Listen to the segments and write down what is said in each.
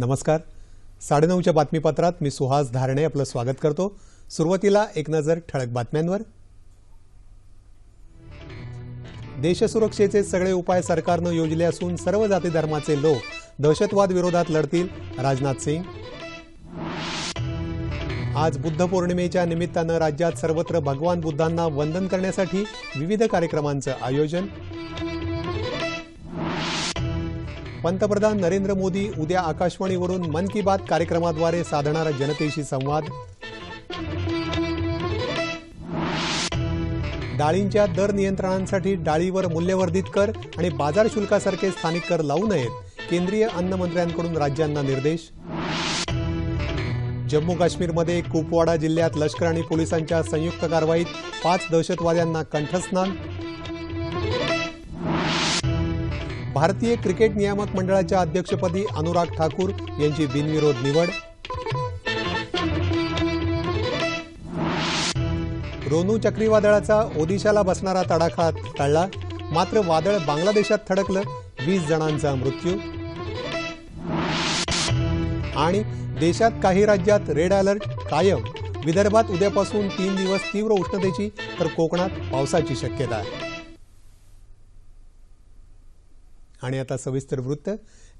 नमस्कार. साडेनऊच्या बातमीपत्रात मी सुहास धारणे आपलं स्वागत करतो. सुरुवातीला एक नजर ठळक बातम्यांवर. देशसुरक्षेचे सगळे उपाय सरकारनं योजले असून सर्व जाती धर्माचे लोक दहशतवाद विरोधात लढतील. राजनाथ सिंग. आज बुद्ध पौर्णिमेच्या निमित्तानं राज्यात सर्वत्र भगवान बुद्धांना वंदन करण्यासाठी विविध कार्यक्रमांचं आयोजन. पंतप्रधान नरेंद्र मोदी उद्या आकाशवाणीवरून मन की बात कार्यक्रमाद्वारे साधणारा जनतेशी संवाद. डाळींच्या दर नियंत्रणांसाठी डाळीवर मूल्यवर्धित कर आणि बाजार शुल्कासारखे स्थानिक कर लावू नयेत केंद्रीय अन्न मंत्र्यांकडून राज्यांना निर्देश. जम्मू काश्मीरमध्ये कुपवाडा जिल्ह्यात लष्कर आणि पोलिसांच्या संयुक्त कारवाईत पाच दहशतवाद्यांना कंठस्नान भारतीय क्रिकेट नियामक मंडळाच्या अध्यक्षपदी अनुराग ठाकूर यांची बिनविरोध निवड. रोनू चक्रीवादळाचा ओदिशाला बसणारा तडाखा टळला. मात्र वादळ बांगलादेशात थडकलं वीस जणांचा मृत्यू. आणि देशात काही राज्यात रेड अलर्ट कायम. विदर्भात उद्यापासून तीन दिवस तीव्र उष्णतेची तर कोकणात पावसाची शक्यता आहे. आणि आता सविस्तर वृत्त.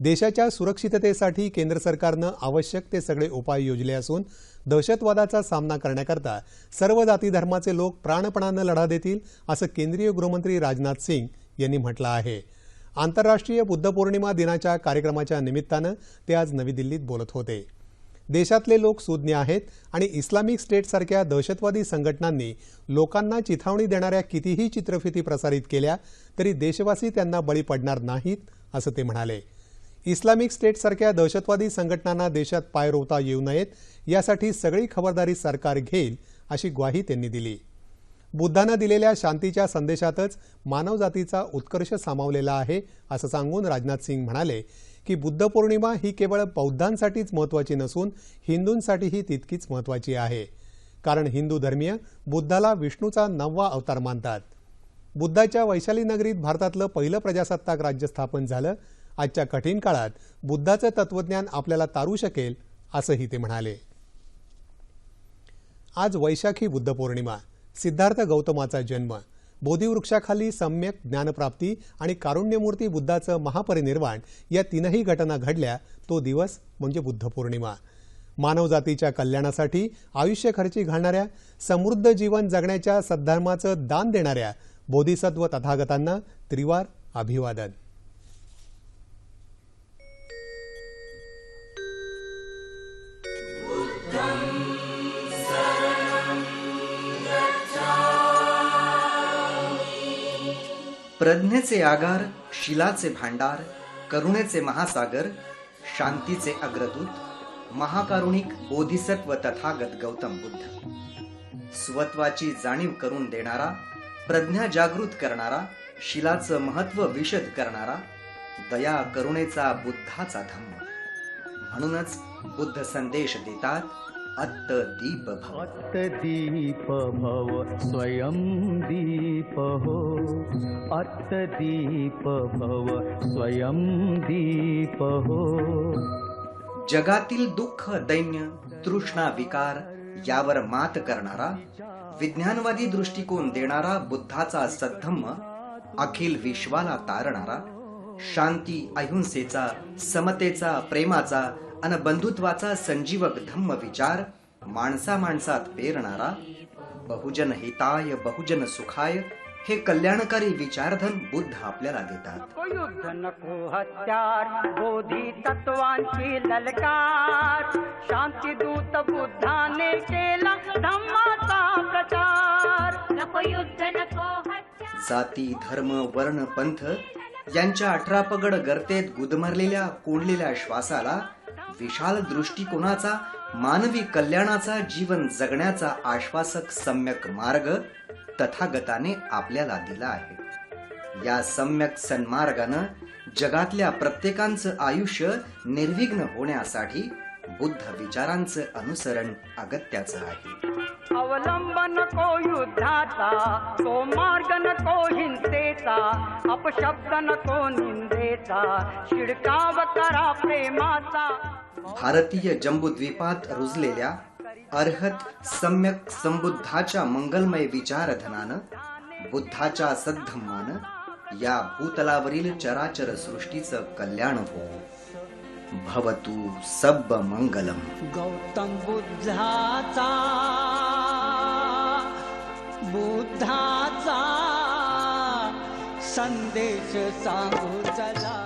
देशाच्या सुरक्षिततेसाठी केंद्र सरकारनं आवश्यक ते सगळे उपाय योजले असून दहशतवादाचा सामना करण्याकरता सर्व जाती धर्माचे लोक प्राणपणानं लढा देतील असं केंद्रीय गृहमंत्री राजनाथ सिंग यांनी म्हटलं आहे. आंतरराष्ट्रीय बुद्ध पौर्णिमा दिनाच्या कार्यक्रमाच्या निमित्तानं ते आज नवी दिल्लीत बोलत होते. देशातले लोक सुज्ञ आहेत आणि इस्लामिक स्टेटसारख्या दहशतवादी संघटनांनी लोकांना चिथावणी देणाऱ्या कितीही चित्रफिती प्रसारित केल्या तरी देशवासी त्यांना बळी पडणार नाहीत असं ते म्हणाले. इस्लामिक स्टेटसारख्या दहशतवादी संघटनांना देशात पाय रोवता येऊ नयेत यासाठी सगळी खबरदारी सरकार घेईल अशी ग्वाही त्यांनी दिली. बुद्धानं दिलेल्या शांतीच्या संदेशातच मानवजातीचा उत्कर्ष सामावलेला आहे असं सांगून राजनाथ सिंग म्हणाले की बुद्ध पौर्णिमा ही केवळ बौद्धांसाठीच महत्त्वाची नसून हिंदूंसाठीही तितकीच महत्त्वाची आहे. कारण हिंदू धर्मीय बुद्धाला विष्णूचा नववा अवतार मानतात. बुद्धाच्या वैशाली नगरीत भारतातलं पहिलं प्रजासत्ताक राज्य स्थापन झालं. आजच्या कठीण काळात बुद्धाचं तत्वज्ञान आपल्याला तारू शकेल असंही ते म्हणाले. आज वैशाखी बुद्ध पौर्णिमा. सिद्धार्थ गौतमाचा जन्म. बोधिवृक्षाखाली सम्यक ज्ञानप्राप्ती आणि कारुण्यमूर्ती बुद्धाचं महापरिनिर्वाण या तीनही घटना घडल्या तो दिवस म्हणजे बुद्ध पौर्णिमा मानवजातीच्या कल्याणासाठी आयुष्य खर्ची घालणाऱ्या समृद्ध जीवन जगण्याच्या सद्धर्माचं दान देणाऱ्या बोधिसत्व तथागतांना त्रिवार अभिवादन. प्रज्ञेचे आगार शिलाचे भांडार करुणेचे महासागर शांतीचे अग्रदूत महाकारुणिक बोधिसत्व तथागत गौतम बुद्ध. स्वत्वाची जाणीव करून देणारा प्रज्ञा जागृत करणारा शिलाचं महत्त्व विशद करणारा दया करुणेचा बुद्धाचा धम्म. म्हणूनच बुद्ध संदेश देतात अत्त दीप भव अत्तदीप भव स्वयं दीप हो अत्तदीप भव स्वयं दीप हो जगातील दुःख दैन्य तृष्णा विकार यावर मात करणारा विज्ञानवादी दृष्टिकोन देणारा बुद्धाचा सद्धम्म अखिल विश्वाला तारणारा शांती अहिंसेचा समतेचा प्रेमाचा अन बंधुत्वाचा संजीवक धम्म विचार माणसा माणसात पेरणारा बहुजन हिताय बहुजन सुखाय हे कल्याणकारी विचारधन बुद्ध आपल्याला देतात. युद्ध नको हत्यार बोधी तत्वांची ललकार शांती दूत बुद्धाने केला धम्माचा प्रचार. नको युद्ध नको हत्यार जाती धर्म वर्ण पंथ यांच्या अठरा पगड गर्तेत गुदमरलेल्या कोंडलेल्या श्वासाला विशाल दृष्टिकोनाचा मानवी कल्याणाचा जीवन जगण्याचा आश्वासक सम्यक मार्ग तथागताने आपल्याला दिला आहे. या सम्यक सन्मार्गानं जगातल्या प्रत्येकांचं आयुष्य निर्विघ्न होण्यासाठी बुद्ध विचारांचं अनुसरण अगत्याचं आहे. अवलंब नको युद्धाचा तो मार्ग नको हिंसेचा अपशब्द नको निंदेचा शिडकाव करा प्रेमाचा. भारतीय जम्बूद्वीपात रुजलेल्या अर्हत सम्यक संबुद्धाच्या मंगलमय विचारधनानं बुद्धाच्या सद्धम्मानं या भूतलावरील चराचर सृष्टीचं कल्याण हो. भवतु सब मंगलम. गौतम बुद्धाचा बुद्धाचा संदेश सांगू चला.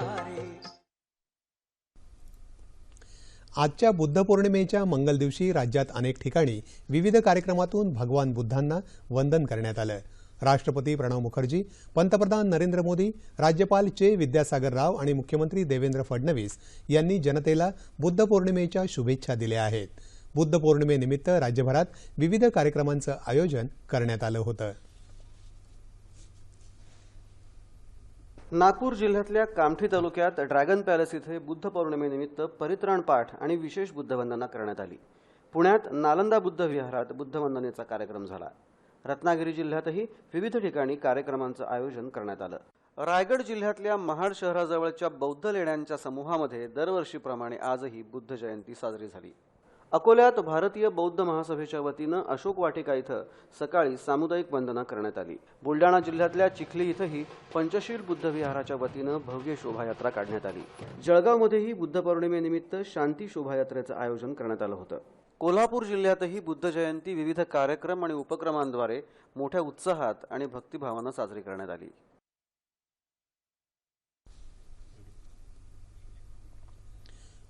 आजच्या बुद्ध पौर्णिमेच्या मंगल दिवशी राज्यात अनेक ठिकाणी विविध कार्यक्रमातून भगवान बुद्धांना वंदन करण्यात आलं. राष्ट्रपती प्रणव मुखर्जी पंतप्रधान नरेंद्र मोदी राज्यपाल चे विद्यासागर राव आणि मुख्यमंत्री देवेंद्र फडणवीस यांनी जनतेला बुद्ध पौर्णिमेच्या शुभेच्छा दिल्या आहेत. बुद्ध पौर्णिमेनिमित्त राज्यभरात विविध कार्यक्रमांचं आयोजन करण्यात आलं होतं. नागपूर जिल्ह्यातल्या कामठी तालुक्यात ड्रॅगन पॅलेस इथे बुद्ध पौर्णिमेनिमित्त परित्राण पाठ आणि विशेष बुद्धवंदना करण्यात आली. पुण्यात नालंदा बुद्ध विहारात बुद्धवंदनेचा कार्यक्रम झाला. रत्नागिरी जिल्ह्यातही विविध ठिकाणी कार्यक्रमांचं आयोजन करण्यात आलं. रायगड जिल्ह्यातल्या महाड शहराजवळच्या बौद्ध लेण्यांच्या समूहामध्ये दरवर्षीप्रमाणे आजही बुद्ध जयंती साजरी झाली. अकोल्यात भारतीय बौद्ध महासभेच्या वतीनं अशोक वाटिका इथं सकाळी सामुदायिक वंदना करण्यात आली. बुलडाणा जिल्ह्यातल्या चिखली इथंही पंचशील बुद्ध विहाराच्या वतीनं भव्य शोभायात्रा काढण्यात आली. जळगावमध्येही बुद्ध पौर्णिमेनिमित्त शांती शोभायात्रेचं आयोजन करण्यात आलं होतं. कोल्हापूर जिल्ह्यातही बुद्ध जयंती विविध कार्यक्रम आणि उपक्रमांद्वारे मोठ्या उत्साहात आणि भक्तिभावानं साजरी करण्यात आली.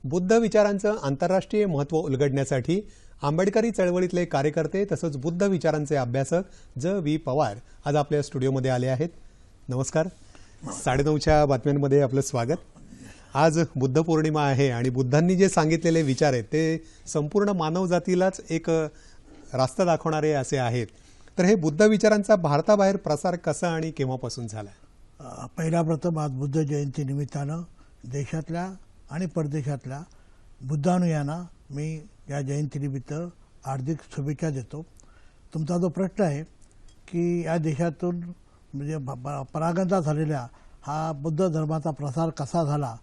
बुद्ध विचारांचं आंतरराष्ट्रीय महत्त्व उलगडण्यासाठी आंबेडकरी चळवळीतले कार्यकर्ते तसंच बुद्ध विचारांचे अभ्यासक ज. व्ही. पवार आज आपल्या स्टुडिओमध्ये आले आहेत. नमस्कार. साडेनऊच्या बातम्यांमध्ये आपलं स्वागत. आज बुद्ध पौर्णिमा आहे आणि बुद्धांनी जे सांगितलेले विचार आहेत ते संपूर्ण मानवजातीलाच एक रास्ता दाखवणारे असे आहेत. तर हे बुद्ध विचारांचा भारताबाहेर प्रसार कसा आणि केव्हापासून झाला? पहिला प्रथम आज बुद्ध जयंती निमित्तानं देशातल्या आणि परदेशातल्या बुद्धानुयांना मी या जयंतीनिमित्त हार्दिक शुभेच्छा देतो. तुमचा जो प्रश्न आहे की या देशातून म्हणजे परागंता परागंदा झालेल्या हा बुद्ध धर्माचा प्रसार कसा झाला?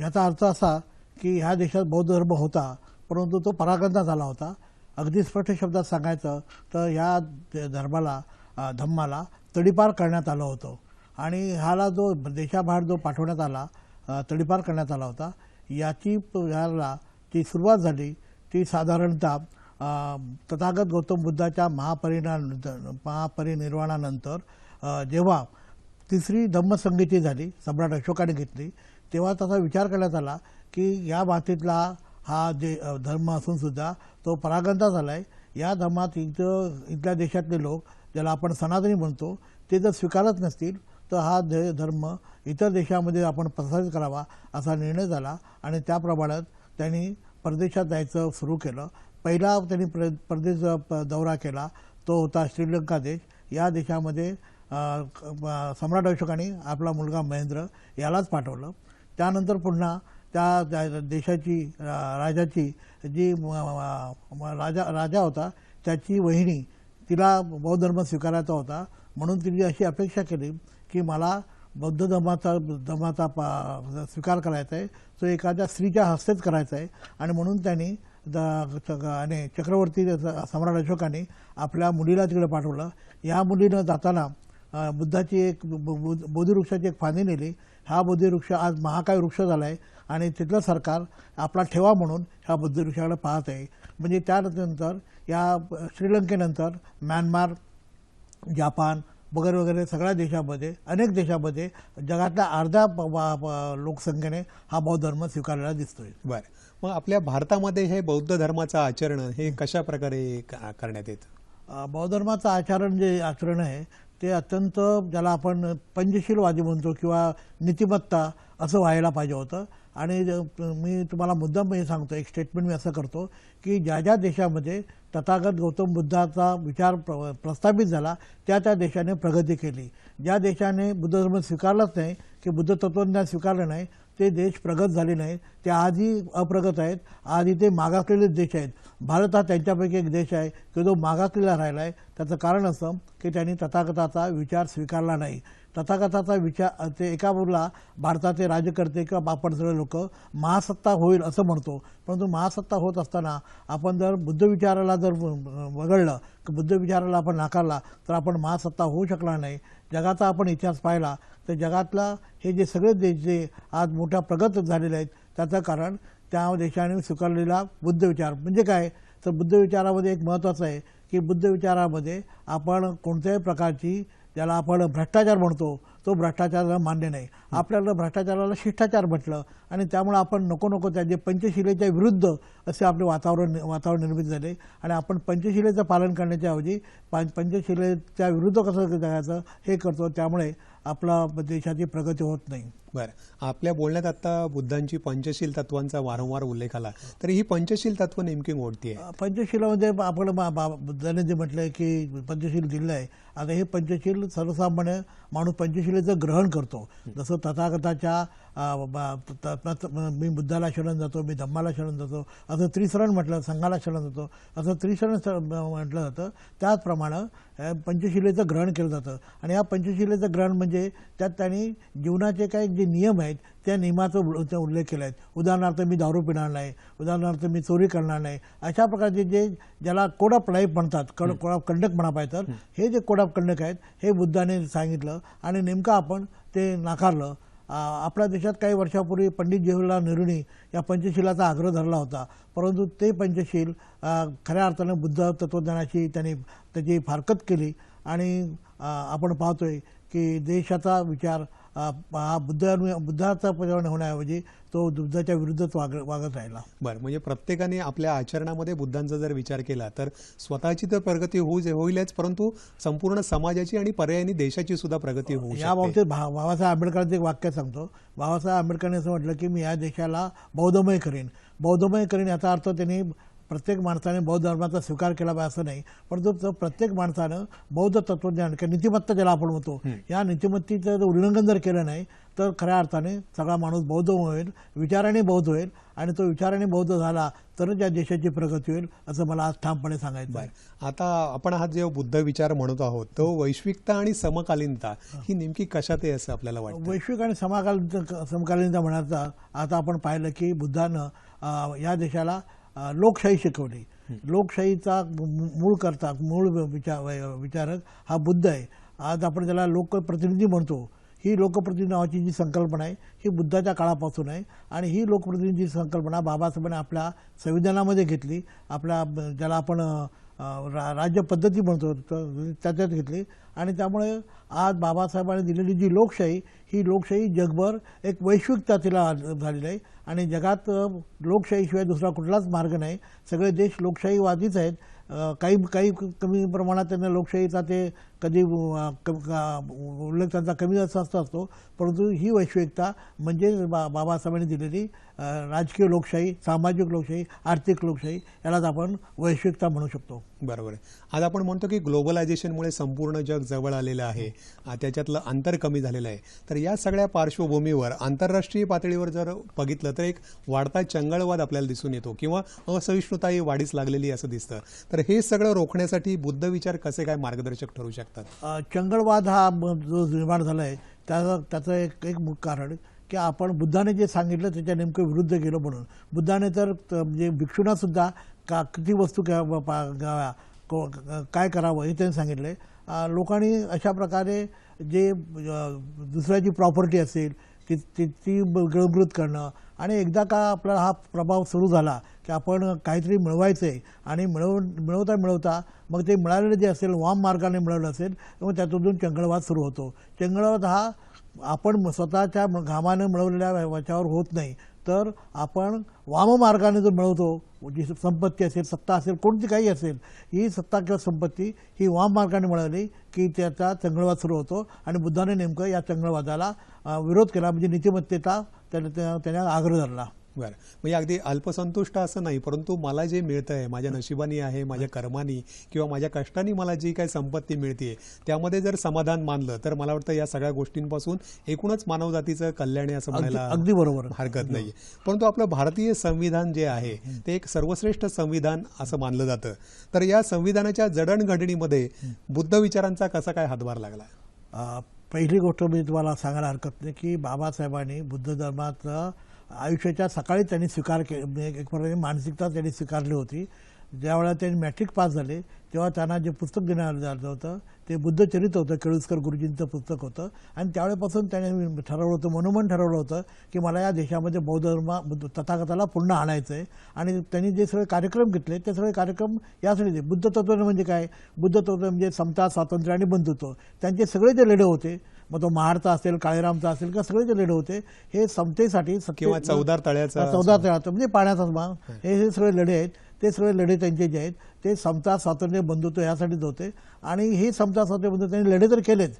याचा अर्थ असा की ह्या देशात बौद्ध धर्म होता परंतु तो परागंदा झाला होता. अगदी स्पष्ट शब्दात सांगायचं तर ह्या धर्माला धम्माला तडीपार करण्यात आलं होतं. आणि ह्याला जो देशाबाहेर जो पाठवण्यात आला तडीपार करण्यात आला होता. याची प- ती जी सुरुवात झाली. ती साधारणतः तथागत गौतम बुद्धाच्या महापरिणा महापरिनिर्वाणानंतर जेव्हा तिसरी धम्मसंगीती झाली सम्राट अशोकाने घेतली तेव्हा तसा विचार करण्यात आला की या मातीतला हा जे धर्म असून सुद्धा तो परागंदा झाला आहे या धर्मात इथं इथल्या देशातले लोक ज्याला आपण सनातनी म्हणतो ते जर स्वीकारत नसतील तर हा ध्येय धर्म इतर देशामध्ये आपण प्रसारित करावा असा निर्णय झाला आणि त्याप्रमाणे त्यांनी परदेशात जायचं सुरू केलं. पहिला त्यांनी प्र परदेश प- दौरा केला. तो होता श्रीलंका देश. या देशामध्ये सम्राट अशोकाने आपला मुलगा महेंद्र यालाच पाठवलं. त्यानंतर पुन्हा त्या देशाची राजाची जी म- राजा राजा होता त्याची वहिनी तिला बौद्ध धर्म स्वीकारायचा होता. म्हणून तिने अशी अपेक्षा केली की मला बौद्ध धर्माचा धर्माचा पा स्वीकार करायचा आहे तो एखाद्या स्त्रीच्या हस्तेच करायचा आहे. आणि म्हणून त्यांनी द- च- आणि चक्रवर्ती सम्राट अशोकाने आपल्या मुलीला तिकडे पाठवलं. या मुलीनं जाताना बुद्धाची एक बोधिवृक्षाची एक फांदी नेली. हा बोधिवृक्ष आज महाकाय वृक्ष झाला आहे आणि तिथलं सरकार आपला ठेवा म्हणून ह्या बुद्धवृक्षाकडे पाहत आहे. म्हणजे त्यानंतर या श्रीलंकेनंतर म्यानमार जापान वगैरे वगैरे सगळ्या देशामध्ये अनेक देशामध्ये जगातल्या अर्ध्या लोकसंख्येने हा बौद्ध धर्म स्वीकारलेला दिसतोय. बरं. मग आपल्या भारतामध्ये हे बौद्ध धर्माचं आचरण हे कशा प्रकारे करण्यात येतं? बौद्ध धर्माचं आचरण जे आचरण आहे ते अत्यंत ज्याला आपण पंचशीलवादी म्हणतो किंवा नीतिमत्ता असं व्हायला पाहिजे होतं. आणि मी तुम्हाला मुद्दाम हे सांगतो एक स्टेटमेंट मी असं करतो की ज्या ज्या देशामध्ये तथागत गौतम बुद्धाचा विचार प्र प्रस्थापित झाला त्या त्या देशाने प्रगती केली. ज्या देशाने बुद्ध धर्म स्वीकारलाच नाही की बुद्ध तत्वज्ञान स्वीकारलं नाही ते देश प्रगत झाले नाहीत ते आजही अप्रगत आहेत. आजही ते मागासलेले देश आहेत. भारत हा त्यांच्यापैकी एक देश आहे की जो मागासलेला राहिला आहे त्याचं कारण असं की त्यांनी तथागताचा विचार स्वीकारला नाही. तथागताचा विचार ते एका बाजूला भारताचे राज्यकर्ते किंवा बापडसळे लोक महासत्ता होईल असं म्हणतो. परंतु महासत्ता होत असताना आपण जर बुद्ध विचाराला जर वगळलं की बुद्ध विचाराला आपण नाकारला तर आपण महासत्ता होऊ शकणार नाही. जगाचा आपण इतिहास पाहिला तर जगातला हे जे सगळे देश जे आज मोठ्या प्रगत झालेले आहेत त्याचं कारण त्या देशाने स्वीकारलेला बुद्ध विचार. म्हणजे काय? तर बुद्ध विचारामध्ये एक महत्त्वाचं आहे की बुद्ध विचारामध्ये आपण कोणत्याही प्रकारची त्याला आपण भ्रष्टाचार म्हणतो. तो भ्रष्टाचार मान्य नाही. आपल्याला भ्रष्टाचाराला शिष्टाचार म्हटलं आणि त्यामुळे आपण नको नको त्या जे पंचशिलेच्या विरुद्ध असे आपले वातावरण वातावरण निर्मित झाले. आणि आपण पंचशिलेचं पालन करण्याच्या ऐवजी पं पंचशिलेच्या विरुद्ध कसं जगायचं हे करतो. त्यामुळे आपला देशाची प्रगती होत नाही. बरं. आपल्या बोलण्यात आता बुद्धांची पंचशील तत्वांचा वारंवार उल्लेख आला. तर ही पंचशील तत्व नेमकी कोणती आहे? पंचशिलामध्ये आपण बुद्धाने जे म्हटलंय की पंचशील दिलं आहे आता हे पंचशील सर्वसामान्य माणूस पंचशिलेचं ग्रहण करतो जसं तथागताच्या मी बुद्धाला शरण जातो मी धम्माला शरण जातो असं त्रिशरण म्हटलं संघाला शरण जातो असं त्रिशरण म्हटलं जातं. त्याचप्रमाणे पंचशिलेचं ग्रहण केलं जातं. आणि या पंचशिलेचं ग्रहण म्हणजे त्यात त्यांनी जीवनाचे काही जे नियम आहेत त्या नियमाचा उल्लेख केला आहे. उदाहरणार्थ मी दारू पिणार नाही. उदाहरणार्थ मी चोरी करणार नाही. अशा प्रकारचे जे ज्याला कोड ऑफ लाईफ म्हणतात कोड कोड ऑफ कंडक्ट म्हणा पाहिजे तर हे जे कोड ऑफ कंडक्ट आहेत हे बुद्धाने सांगितलं. आणि नेमकं आपण ते नाकारलं. आपल्या देशात काही वर्षापूर्वी पंडित जवाहरलाल नेहरूंनी या पंचशीलाचा आग्रह धरला होता. परंतु ते पंचशील खऱ्या अर्थानं बुद्ध तत्वज्ञानाची त्यांनी त्याची फारकत केली. आणि आपण पाहतोय की देशाचा विचार हा बुद्ध बुद्धाचा परिणाम होण्याऐवजी तो बुद्धाच्या विरुद्धच वाग वागत राहिला. बरं म्हणजे प्रत्येकाने आपल्या आचरणामध्ये बुद्धांचा जर विचार केला तर स्वतःची तर प्रगती होऊ होईलच परंतु संपूर्ण समाजाची आणि पर्यायाने देशाची सुद्धा प्रगती होऊ या बाबतीत भा बाबासाहेब आंबेडकरांचं एक वाक्य सांगतो. बाबासाहेब आंबेडकरांनी असं म्हटलं की मी या देशाला बौद्धमय करीन. बौद्धमय करीन याचा अर्थ त्यांनी प्रत्येक माणसाने बौद्ध धर्माचा स्वीकार केला पाहिजे असं नाही परंतु तो प्रत्येक माणसानं बौद्ध तत्वज्ञान किंवा नीतिमत्ता ज्याला आपण म्हणतो या नीतिमत्तेचं जर उल्लंघन जर केलं नाही तर खऱ्या अर्थाने सगळा माणूस बौद्ध होईल विचाराने बौद्ध होईल आणि तो विचाराने बौद्ध झाला तरच या देशाची प्रगती होईल असं मला आज ठामपणे सांगायचं आहे. आता आपण हा जो बुद्ध विचार म्हणत आहोत तो वैश्विकता आणि समकालीनता ही. नेमकी कशात आहे असं आपल्याला वाटतं? वैश्विक आणि समकालीन समकालीनता म्हणायचा आता आपण पाहिलं की बुद्धानं या देशाला लोकशाही शिकवली. लोकशाहीचा मू- मूळ करता मूळ विचार विचारक हा बुद्ध आहे. आज आपण त्याला लोकप्रतिनिधी म्हणतो. ही लोकप्रतिनिधी नावाची जी संकल्पना आहे ही बुद्धाच्या काळापासून आहे. आणि ही लोकप्रतिनिधी संकल्पना बाबासाहेबांनी आपल्या संविधानामध्ये घेतली. आपल्या ज्याला आपण रा राज्यपद्धती म्हणतो त्याच्यात घेतली. आणि त्यामुळे आज बाबासाहेबांनी दिलेली जी लोकशाही ही लोकशाही जगभर एक वैश्विकता तिला झालेली आहे. आणि जगात लोकशाहीशिवाय दुसरा कुठलाच मार्ग नाही. सगळे देश लोकशाहीवादीच आहेत. काही काही कमी प्रमाणात त्यांना लोकशाहीचा ते कधी उल्लेख त्यांचा कमी जास्त असतो असतो. परंतु ही वैश्विकता म्हणजे बा बाबासाहेबांनी दिलेली राजकीय लोकशाही सामाजिक लोकशाही आर्थिक लोकशाही यालाच आपण वैश्विकता म्हणू शकतो. बरोबर आहे. आज आपण म्हणतो की ग्लोबलायझेशनमुळे संपूर्ण जग जवळ आलेलं आहे. त्याच्यातलं अंतर कमी झालेलं आहे. तर या सगळ्या पार्श्वभूमीवर आंतरराष्ट्रीय पातळीवर जर बघितलं तर एक वाढता चंगळवाद आपल्याला दिसून येतो किंवा असहिष्णुता ही वाढीस लागलेली असं दिसतं. तर हे सगळं रोखण्यासाठी बुद्ध विचार कसे काय मार्गदर्शक ठरू शकतात? अ, चंगळवाद हा जो निर्माण झाला आहे त्याचं त्याचं एक एक मुख्य कारण की आपण बुद्धाने जे सांगितलं त्याच्या नेमकं विरुद्ध गेलो म्हणून. बुद्धाने तर त- म्हणजे भिक्षूंना सुद्धा का किती वस्तू घ्या- पा- घ्याव्या काय करावं हे त्यांनी सांगितलं आहे लोकांनी अशा प्रकारे जे दुसऱ्याची प्रॉपर्टी असेल ती ती ती गळबृत करणं. आणि एकदा का आपला हा प्रभाव सुरू झाला की आपण काहीतरी मिळवायचं आहे आणि मिळव मिळवता मिळवता मग ते मिळालेलं जे असेल वाम मार्गाने मिळवलं असेल मग त्यातून चंगळवाद सुरू होतो. चंगळवाद हा आपण स्वतःच्या घामानं मिळवलेल्या याच्यावर होत नाही. तर आपण वाममार्गाने जो मिळवतो जी संपत्ती असेल सत्ता असेल कोणती काही असेल ही सत्ता किंवा संपत्ती ही वाम मार्गाने मिळाली की त्याचा चंगळवाद सुरू होतो. आणि बुद्धाने नेमकं या चंगळवादाला विरोध केला म्हणजे नीतिमत्तेचा त्याने त्या- त्याने आग्रह धरला. बरं. म्हणजे अगदी अल्पसंतुष्ट असं नाही परंतु मला जे मिळतं आहे माझ्या नशिबानी आहे माझ्या कर्मानी किंवा माझ्या कष्टाने मला जी काही संपत्ती मिळते त्यामध्ये जर समाधान मानलं तर मला वाटतं या सगळ्या गोष्टींपासून एकूणच मानवजातीचं कल्याण आहे असं म्हणायला अगदी बरोबर. हरकत नाही परंतु आपलं भारतीय संविधान जे आहे ते एक सर्वश्रेष्ठ संविधान असं मानलं जातं. तर या संविधानाच्या जडणघडणीमध्ये बुद्ध विचारांचा कसा काय हातभार लागला? पहिली गोष्ट मी तुम्हाला सांगायला हरकत नाही की बाबासाहेबांनी बुद्ध धर्माचं आयुष्याच्या सकाळी त्यांनी स्वीकार के म्हणजे एक प्रकारे मानसिकता त्यांनी स्वीकारली होती. ज्यावेळेला त्यांनी मॅट्रिक पास झाले तेव्हा त्यांना जे पुस्तक देण्यात आलं होतं ते बुद्धचरित्र होतं केळुसकर गुरुजींचं पुस्तक होतं. आणि त्यावेळेपासून त्याने ठरवलं होतं मनोमन ठरवलं होतं की मला या देशामध्ये बौद्ध धर्म बुद्ध तथागताला पुन्हा आणायचं आहे आणि त्यांनी जे सगळे कार्यक्रम घेतले ते सगळे कार्यक्रम यासाठी. बुद्ध तत्व म्हणजे काय? बुद्ध तत्व म्हणजे समता स्वातंत्र्य आणि बंधुत्व. त्यांचे सगळे जे लढे होते मग तो महाडचा असेल काळेरामचा असेल किंवा सगळे जे लढे होते हे समतेसाठी किंवा चौदार तळ्याचा चौदा तळ्याचा म्हणजे पाण्याचा हे सगळे लढे आहेत. ते सगळे लढे त्यांचे जे आहेत ते समता स्वातंत्र्य बंधुत्व यासाठीच होते. आणि हे समता स्वातंत्र्य बंधुत्व त्यांनी लढे तर केलेच.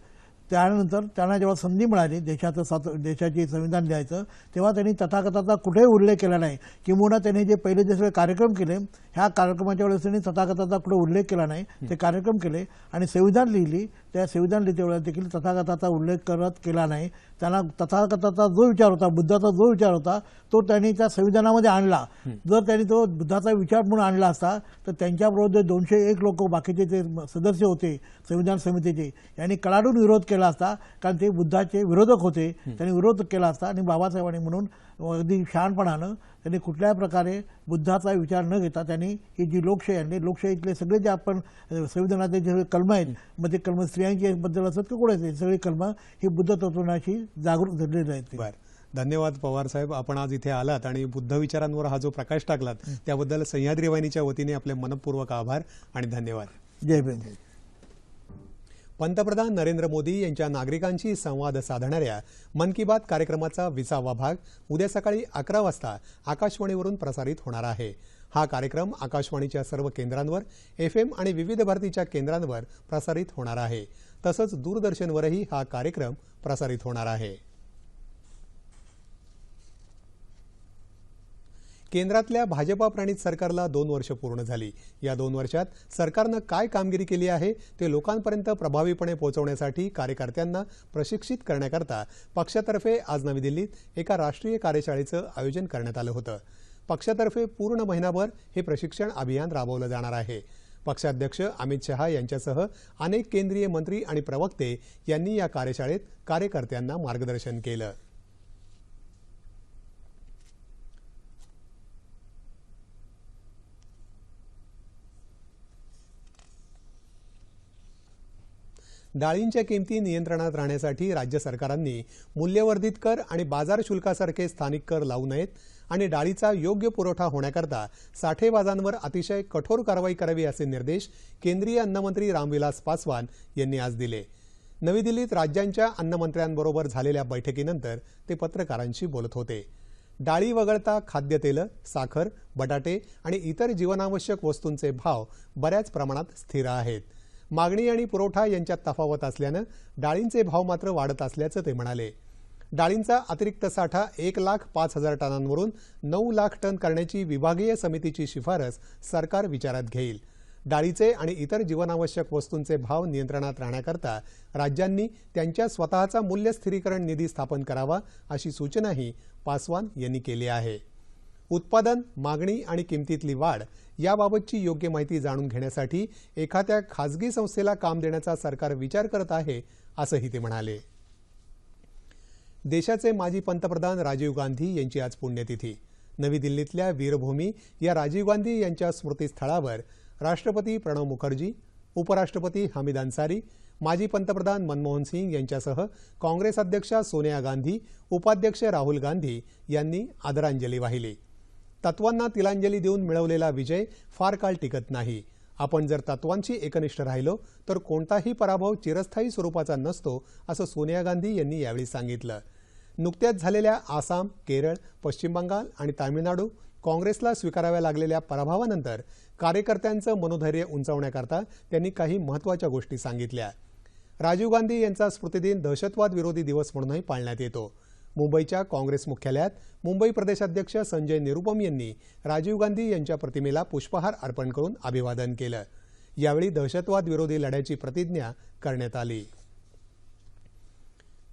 त्यानंतर त्यांना जेव्हा संधी मिळाली देशाचं स्वात देशाची संविधान लिहायचं तेव्हा त्यांनी तथाकथाचा कुठेही उल्लेख केला नाही. किंबहुना त्यांनी जे पहिले जे सगळे कार्यक्रम केले ह्या कार्यक्रमाच्या वेळेस त्यांनी तथाकथाचा कुठे उल्लेख केला नाही. ते कार्यक्रम केले आणि संविधान लिहिली त्या संविधान लिहित्या वेळेस देखील तथागताचा उल्लेख करत केला नाही. त्यांना तथागताचा जो विचार होता बुद्धाचा जो विचार होता तो त्यांनी त्या संविधानामध्ये आणला. जर त्यांनी तो बुद्धाचा विचार म्हणून आणला असता तर त्यांच्याबरोबर जे दोनशे एक लोक बाकीचे जे सदस्य होते संविधान समितीचे. यांनी कडाडून विरोध केला असता कारण ते बुद्धाचे विरोधक होते. त्यांनी विरोध केला असता आणि बाबासाहेबांनी म्हणून अगदी शहाणपणानं त्यांनी कुठल्याही प्रकारे बुद्धाचा विचार न घेता त्यांनी ही जी लोकशाही आणली लोकशाहीतले सगळे जे आपण संविधानातले जे कलम आहेत मग ते कलम स्त्रियांची बद्दल असत की कोणाचे? सगळी कलम ही बुद्ध तत्वज्ञानाशी जागरूक धरलेली आहेत धन्यवाद पवार साहेब. आपण आज इथे आलात आणि बुद्ध विचारांवर हा जो प्रकाश टाकलात त्याबद्दल सह्याद्री वाहिनीच्या वतीने आपले मनपूर्वक आभार आणि धन्यवाद. जय भीम. पंतप्रधान नरेंद्र मोदी यांच्या नागरिकांशी संवाद साधणाऱ्या मन की बात कार्यक्रमाचा विसावा भाग उद्या सकाळी अकरा वाजता आकाशवाणीवरून प्रसारित होणार आहे. हा कार्यक्रम आकाशवाणीच्या सर्व केंद्रांवर एफ एम आणि विविध भारतीच्या केंद्रांवर प्रसारित होणार आहे. तसंच दूरदर्शनवरही हा कार्यक्रम प्रसारित होणार आहे. केंद्रातल्या भाजपा प्रणित सरकारला दोन वर्ष पूर्ण झाली. या दोन वर्षात सरकारनं काय कामगिरी केली आहे ते लोकांपर्यंत प्रभावीपणे पोहोचवण्यासाठी कार्यकर्त्यांना प्रशिक्षित करण्याकरता पक्षातर्फे आज नवी दिल्लीत एका राष्ट्रीय कार्यशाळेचं आयोजन करण्यात आलं होतं. पक्षातर्फे पूर्ण महिनाभर हे प्रशिक्षण अभियान राबवलं जाणार आहे. पक्षाध्यक्ष अमित शहा यांच्यासह अनेक केंद्रीय मंत्री आणि प्रवक्ते यांनी या कार्यशाळेत कार्यकर्त्यांना मार्गदर्शन केलं. डाळींच्या किमती नियंत्रणात राहण्यासाठी राज्य सरकारांनी मूल्यवर्धित कर आणि बाजार शुल्कासारखे स्थानिक कर लावू नयेत आणि डाळीचा योग्य पुरवठा होण्याकरता साठेबाजांवर अतिशय कठोर कारवाई करावी असे निर्देश केंद्रीय अन्नमंत्री रामविलास पासवान यांनी आज दिले. नवी दिल्लीत राज्यांच्या अन्नमंत्र्यांबरोबर झालेल्या बैठकीनंतर ते पत्रकारांशी बोलत होते. डाळी वगळता खाद्यतेलं साखर बटाटे आणि इतर जीवनावश्यक वस्तूंचे भाव बऱ्याच प्रमाणात स्थिर आहेत. मागणी आणि पुरवठा यांच्यात तफावत असल्यानं डाळींचे भाव मात्र वाढत असल्याचं ते म्हणाले. डाळींचा अतिरिक्त साठा एक लाख पाच हजार टनांवरून नऊ लाख टन करण्याची विभागीय समितीची शिफारस सरकार विचारात घेईल. डाळीचे आणि इतर जीवनावश्यक वस्तूंचे भाव नियंत्रणात राहण्याकरता राज्यांनी त्यांच्या स्वतःचा मूल्य स्थिरीकरण निधी स्थापन करावा अशी सूचनाही पासवान यांनी केली आहे. उत्पादन मागणी आणि किमतीतली वाढ याबाबतची योग्य माहिती जाणून घेण्यासाठी एखाद्या खासगी संस्थेला काम देण्याचा सरकार विचार करत आहे असंही ते म्हणाले. देशाचे माजी पंतप्रधान राजीव गांधी यांची आज पुण्यतिथी. नवी दिल्लीतल्या वीरभूमी या राजीव गांधी यांच्या स्मृतीस्थळावर राष्ट्रपती प्रणव मुखर्जी उपराष्ट्रपती हमीद अन्सारी माजी पंतप्रधान मनमोहन सिंग यांच्यासह काँग्रेस अध्यक्षा सोनिया गांधी उपाध्यक्ष राहुल गांधी यांनी आदरांजली वाहिली. तत्वांना तिलांजली देऊन मिळवलेला विजय फार काळ टिकत नाही. आपण जर तत्वांशी एकनिष्ठ राहिलो तर कोणताही पराभव चिरस्थायी स्वरूपाचा नसतो असं सोनिया गांधी यांनी यावेळी सांगितलं. नुकत्याच झालेल्या आसाम केरळ पश्चिम बंगाल आणि तामिळनाडू काँग्रेसला स्वीकाराव्या लागलेल्या पराभवानंतर कार्यकर्त्यांचं मनोधैर्य उंचावण्याकरता त्यांनी काही महत्त्वाच्या गोष्टी सांगितल्या. राजीव गांधी यांचा स्मृतिदिन दहशतवाद विरोधी दिवस म्हणूनही पाळण्यात येतो. मुंबईच्या काँग्रेस मुख्यालयात मुंबई प्रदेशाध्यक्ष संजय निरुपम यांनी राजीव गांधी यांच्या प्रतिमेला पुष्पहार अर्पण करून अभिवादन केलं. यावेळी दहशतवाद विरोधी लढ्याची प्रतिज्ञा करण्यात आली.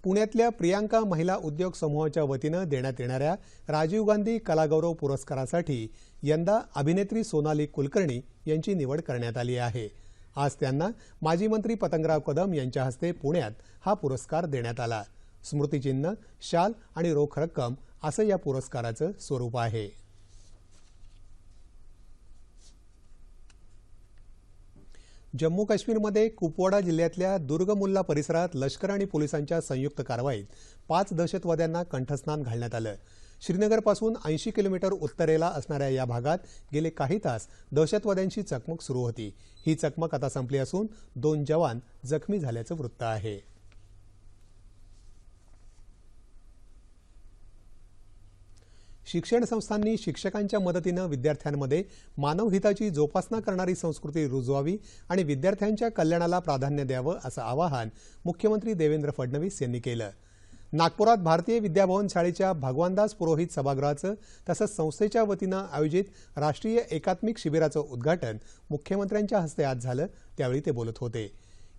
पुण्यातल्या प्रियांका महिला उद्योग समूहाच्या वतीनं देण्यात येणाऱ्या राजीव गांधी कलागौरव पुरस्कारासाठी यंदा अभिनेत्री सोनाली कुलकर्णी यांची निवड करण्यात आली आहे. आज त्यांना माजी मंत्री पतंगराव कदम यांच्या हस्ते पुण्यात हा पुरस्कार देण्यात आला. स्मृतिचिन्ह शाल आणि रोख रक्कम असं या पुरस्काराचं स्वरूप आहे. जम्मू काश्मीरमध्ये कुपवाडा जिल्ह्यातल्या दुर्गमुल्ला परिसरात लष्कर आणि पोलिसांच्या संयुक्त कारवाईत पाच दहशतवाद्यांना कंठस्नान घालण्यात आलं. श्रीनगरपासून ऐंशी किलोमीटर उत्तरेला असणाऱ्या या भागात गेले काही तास दहशतवाद्यांची चकमक सुरू होती. ही चकमक आता संपली असून दोन जवान जखमी झाल्याचं वृत्त आहे. शिक्षण संस्थांनी शिक्षकांच्या मदतीनं विद्यार्थ्यांमध्ये मानवहिताची जोपासना करणारी संस्कृती रुजवावी आणि विद्यार्थ्यांच्या कल्याणाला प्राधान्य द्यावं असं आवाहन मुख्यमंत्री देवेंद्र फडणवीस यांनी केलं. नागपुरात भारतीय विद्याभवन शाळेच्या भगवानदास पुरोहित सभागृहाचं तसंच संस्थेच्या वतीनं आयोजित राष्ट्रीय एकात्मिक शिबिराचं उद्घाटन मुख्यमंत्र्यांच्या हस्ते आज झालं त्यावेळी ते बोलत होते.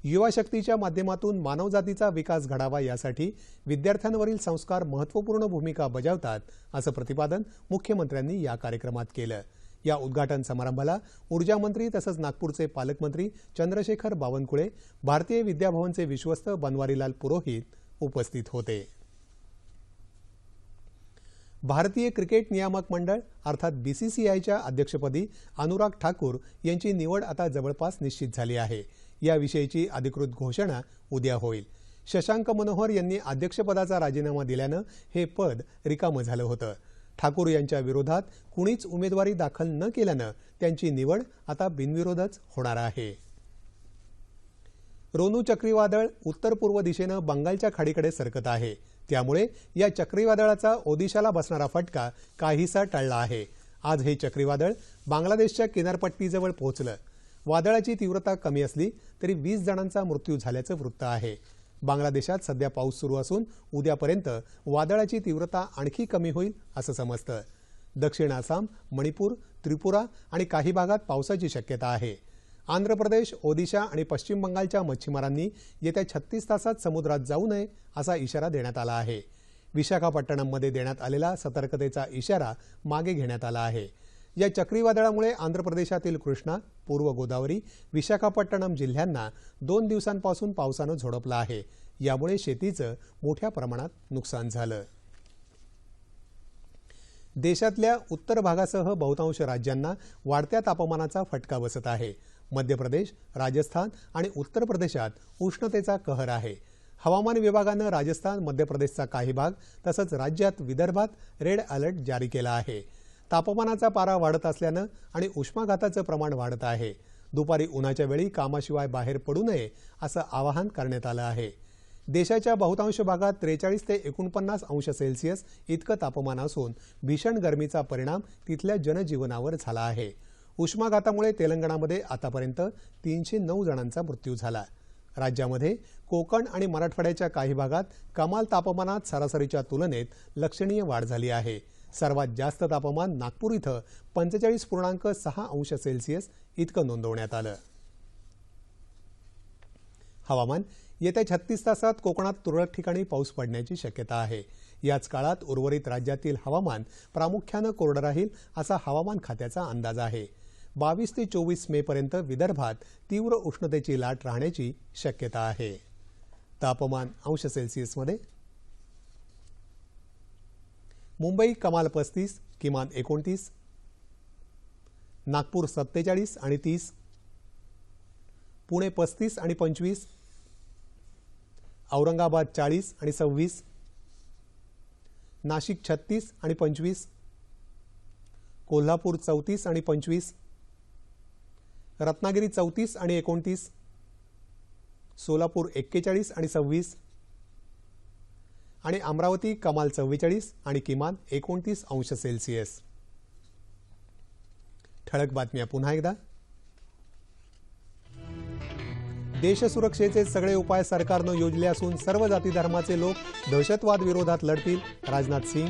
युवा शक्तीच्या माध्यमातून मानवजातीचा विकास घडावा यासाठी विद्यार्थ्यांवरील संस्कार महत्त्वपूर्ण भूमिका बजावतात असं प्रतिपादन मुख्यमंत्र्यांनी या कार्यक्रमात केलं. या उद्घाटन समारंभाला ऊर्जा मंत्री तसंच नागपूरचे पालकमंत्री चंद्रशेखर बावनकुळे भारतीय विद्याभवनचे विश्वस्त बनवारीलाल पुरोहित उपस्थित होते. भारतीय क्रिकेट नियामक मंडळ अर्थात बीसीसीआयच्या अध्यक्षपदी अनुराग ठाकूर यांची निवड आता जवळपास निश्चित झाली आहे. याविषयीची अधिकृत घोषणा उद्या होईल. शशांक मनोहर यांनी अध्यक्षपदाचा राजीनामा दिल्यानं हे पद रिकामं झालं होतं. ठाकूर यांच्या विरोधात कुणीच उमेदवारी दाखल न केल्यानं त्यांची निवड आता बिनविरोधच होणार आहे. रोनू चक्रीवादळ उत्तर पूर्व दिशेनं बंगालच्या खाडीकडे सरकत आहे. त्यामुळे या चक्रीवादळाचा ओदिशाला बसणारा फटका काहीसा टळला आहे. आज हे चक्रीवादळ बांगलादेशच्या किनारपट्टीजवळ पोहोचलं. वादळाची तीव्रता कमी असली तरी वीस जणांचा मृत्यू झाल्याचं वृत्त आहे. बांगलादेशात सध्या पाऊस सुरू असून उद्यापर्यंत वादळाची तीव्रता आणखी कमी होईल असं समजतं. दक्षिण आसाम मणिपूर त्रिपुरा आणि काही भागात पावसाची शक्यता आहे. आंध्र प्रदेश ओदिशा आणि पश्चिम बंगालच्या मच्छीमारांनी येत्या छत्तीस तासात समुद्रात जाऊ नये असा इशारा देण्यात आला आहे. विशाखापट्टणममध्ये देण्यात आलेला सतर्कतेचा इशारा मागे घेण्यात आला आहे. या चक्रीवादळामुळे आंध्र प्रदेशातील कृष्णा पूर्व गोदावरी विशाखापट्टणम जिल्ह्यांना दोन दिवसांपासून पावसानं झोडपलं आहे. यामुळे शेतीचं मोठ्या प्रमाणात नुकसान झालं. देशातल्या उत्तर भागासह बहुतांश राज्यांना वाढत्या तापमानाचा फटका बसत आहे. मध्य प्रदेश राजस्थान आणि उत्तर प्रदेशात उष्णतेचा कहर आहे. हवामान विभागानं राजस्थान मध्य प्रदेशचा काही भाग तसंच राज्यात विदर्भात रेड अलर्ट जारी केला आहे. तापमानाचा पारा वाढत असल्यानं आणि उष्माघाताचं प्रमाण वाढत आहे. दुपारी उन्हाच्या वेळी कामाशिवाय बाहेर पडू नये असं आवाहन करण्यात आलं आहे. देशाच्या बहुतांश भागात त्रेचाळीस ते एकोणपन्नास अंश सेल्सिअस इतकं तापमान असून भीषण गरमीचा परिणाम तिथल्या जनजीवनावर झाला आहे. उष्माघातामुळे तेलंगणामध्ये आतापर्यंत तीनशे नऊ जणांचा मृत्यू झाला. राज्यामध्ये कोकण आणि मराठवाड्याच्या काही भागात कमाल तापमानात सरासरीच्या तुलनेत लक्षणीय वाढ झाली आहे. सर्वात जास्त तापमान नागपूर इथं पंचेचाळीस पूर्णांक सहा अंश सेल्सिअस इतकं नोंदवण्यात आलं. हवामान येत्या छत्तीस तासात कोकणात तुरळक ठिकाणी पाऊस पडण्याची शक्यता आहे. याच काळात उर्वरित राज्यातील हवामान प्रामुख्यानं कोरडं राहील असा हवामान खात्याचा अंदाज आहे. बावीस ते चोवीस मे पर्यंत विदर्भात तीव्र उष्णतेची लाट राहण्याची शक्यता आहे. तापमान अंश सेल्सिअसमध्ये मुंबई कमाल पस्तीस किमान एकोणतीस. नागपूर सत्तेचाळीस आणि तीस. पुणे पस्तीस आणि पंचवीस. औरंगाबाद चाळीस आणि सव्वीस. नाशिक छत्तीस आणि पंचवीस. कोल्हापूर चौतीस आणि पंचवीस. रत्नागिरी चौतीस आणि एकोणतीस. सोलापूर एक्केचाळीस आणि सव्वीस. आणि अमरावती कमाल चव्वेचाळीस आणि किमान एकोणतीस अंश सेल्सिअस. ठळक बातम्या पुन्हा एकदा. देश सुरक्षेचे सगळे उपाय सरकारनं योजले असून सर्व जाती धर्माचे लोक दहशतवाद विरोधात लढतील. राजनाथ सिंग.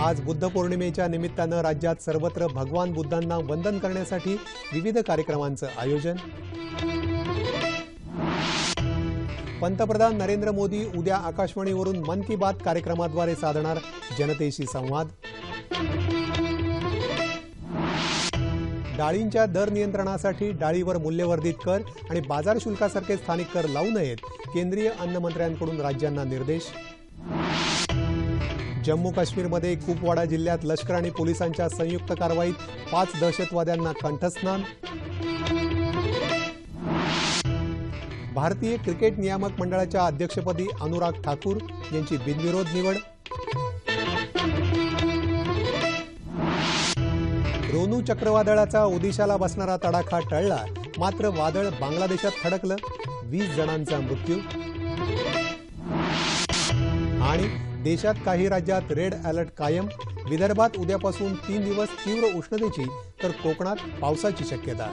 आज बुद्ध पौर्णिमेच्या निमित्तानं राज्यात सर्वत्र भगवान बुद्धांना वंदन करण्यासाठी विविध कार्यक्रमांचं आयोजन. पंतप्रधान नरेंद्र मोदी उद्या आकाशवाणीवरून मन की बात कार्यक्रमाद्वारे साधणार जनतेशी संवाद. डाळींच्या दर नियंत्रणासाठी डाळीवर मूल्यवर्धित कर आणि बाजार शुल्कासारखे स्थानिक कर लावू नयेत केंद्रीय अन्न मंत्र्यांकडून राज्यांना निर्देश. जम्मू काश्मीरमध्ये कुपवाडा जिल्ह्यात लष्कर आणि पोलिसांच्या संयुक्त कारवाईत पाच दहशतवाद्यांना कंठस्नान. भारतीय क्रिकेट नियामक मंडळाच्या अध्यक्षपदी अनुराग ठाकूर यांची बिनविरोध निवड. रोनू चक्रवादळाचा ओदिशाला बसणारा तडाखा टळला मात्र वादळ बांगलादेशात थडकलं वीस जणांचा मृत्यू. आणि देशात काही राज्यात रेड अलर्ट कायम विदर्भात उद्यापासून तीन दिवस तीव्र उष्णतेची तर कोकणात पावसाची शक्यता.